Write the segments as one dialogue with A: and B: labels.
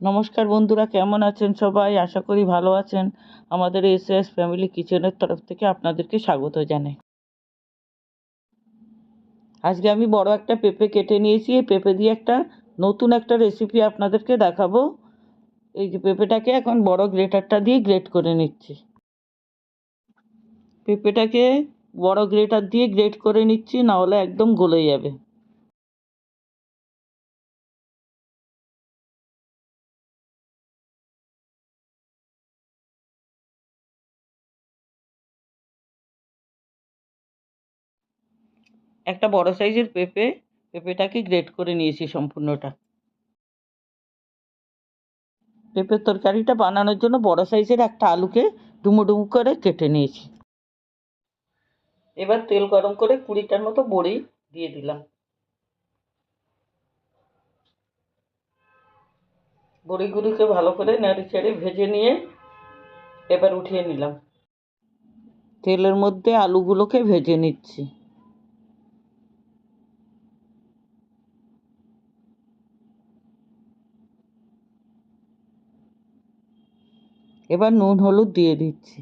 A: নমস্কার বন্ধুরা, কেমন আছেন সবাই? আশা করি ভালো আছেন। আমাদের এস এস ফ্যামিলি কিচেনের তরফ থেকে আপনাদেরকে স্বাগত জানাই। আজকে আমি বড় একটা পেঁপে কেটে নিয়েছি। এই পেঁপে দিয়ে একটা নতুন একটা রেসিপি আপনাদেরকে দেখাবো। এই যে পেঁপেটাকে এখন বড় গ্রেটারটা দিয়ে গ্রেট করে নিচ্ছি। পেঁপেটাকে বড় গ্রেটার দিয়ে গ্রেট করে নিচ্ছি, নাহলে একদম গলে যাবে। একটা বড় সাইজের পেঁপে, পেঁপেটাকে গ্রেট করে নিয়েছি সম্পূর্ণটা। পেঁপের তরকারিটা বানানোর জন্য বড় সাইজের একটা আলুকে ডুমো ডুমো করে কেটে নিয়েছি। এবার তেল গরম করে কুড়িটার মতো বড়ি দিয়ে দিলাম। বড়িগুলিকে ভালো করে নেড়ে চেড়ে ভেজে নিয়ে এবার উঠিয়ে নিলাম। তেলের মধ্যে আলুগুলোকে ভেজে নিচ্ছি। এবার নুন, হলুদ দিয়ে দিচ্ছি।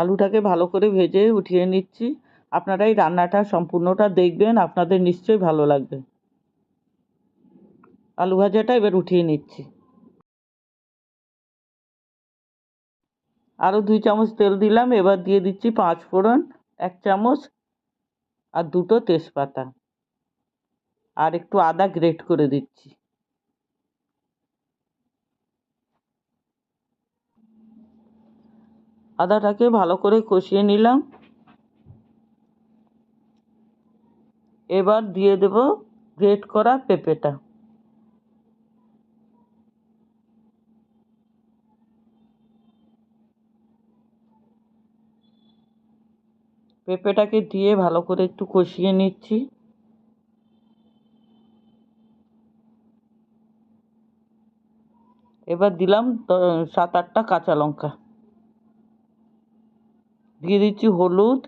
A: আলুটাকে ভালো করে ভেজে উঠিয়ে নিচ্ছি। আপনারা এই রান্নাটা সম্পূর্ণটা দেখবেন, আপনাদের নিশ্চয়ই ভালো লাগবে। আলু ভাজাটা এবার উঠিয়ে নিচ্ছি। আরও দুই চামচ তেল দিলাম, এবার দিয়ে দিচ্ছি পাঁচ ফোড়ন এক চামচ আর দুটো তেজপাতা। আর একটু আদা গ্রেট করে দিচ্ছি। আদাটাকে ভালো করে কষিয়ে নিলাম। এবার দিয়ে দেব গ্রেট করা পেঁপেটা। পেঁপেটাকে দিয়ে ভালো করে একটু কষিয়ে নিচ্ছি। এবার দিলাম সাত আটটা কাঁচা লঙ্কা। দিয়ে দিচ্ছি হলুদ।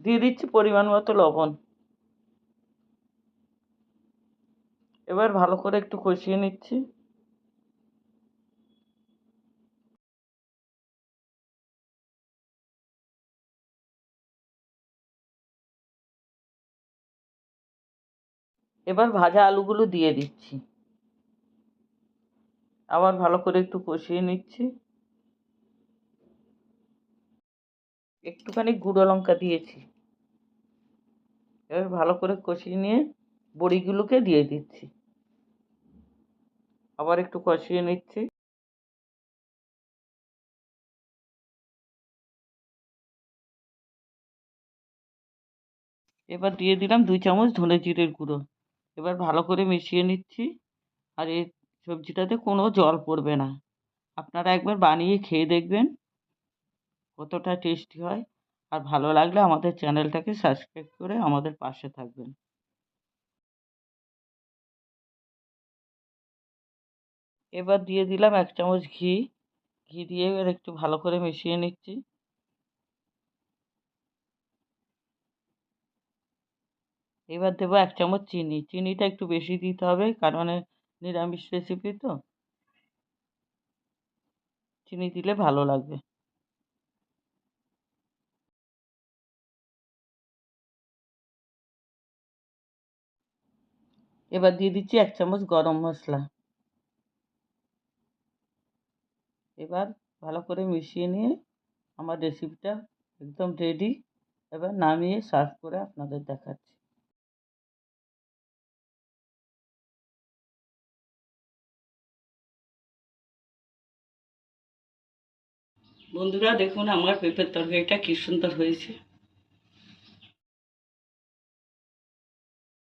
A: দিয়ে দিচ্ছি পরিমাণ মতো লবণ। এবার ভালো করে একটু কষিয়ে নিচ্ছি। এবার ভাজা আলুগুলো দিয়ে দিচ্ছি। আবার ভালো করে একটু কষিয়ে নিচ্ছি। একটুখানি গুঁড়ো লঙ্কা দিয়েছি। এবার ভালো করে কষিয়ে নিয়ে বড়িগুলোকে দিয়ে দিচ্ছি। আবার একটু কষিয়ে নিচ্ছি। এবার দিয়ে দিলাম দুই চামচ ধনে জিরের গুঁড়ো। এবার ভালো করে মিশিয়ে নিচ্ছি। আর এই সবজিটাতে কোনো জল পড়বে না। আপনারা একবার বানিয়ে খেয়ে দেখবেন, কতটা টেস্টি হয়। আর ভালো লাগলে আমাদের চ্যানেলটাকে সাবস্ক্রাইব করে আমাদের পাশে থাকবেন। এবার দিয়ে দিলাম এক চামচ ঘি। ঘি দিয়ে এবার একটু ভালো করে মিশিয়ে নিচ্ছি। এবার দেবো এক চামচ চিনি। চিনিটা একটু বেশি দিতে হবে, কারণ নিরামিষ রেসিপি তো? চিনি দিলে ভালো লাগবে। এবার দিয়ে দিচ্ছি এক চামচ গরম মশলা। এবার ভালো করে মিশিয়ে নিয়ে আমার রেসিপিটা একদম রেডি এবার নামিয়ে সার্ভ করে আপনাদের দেখাচ্ছি। বন্ধুরা দেখুন আমার পেঁপের তরকারিটা কী সুন্দর হয়েছে।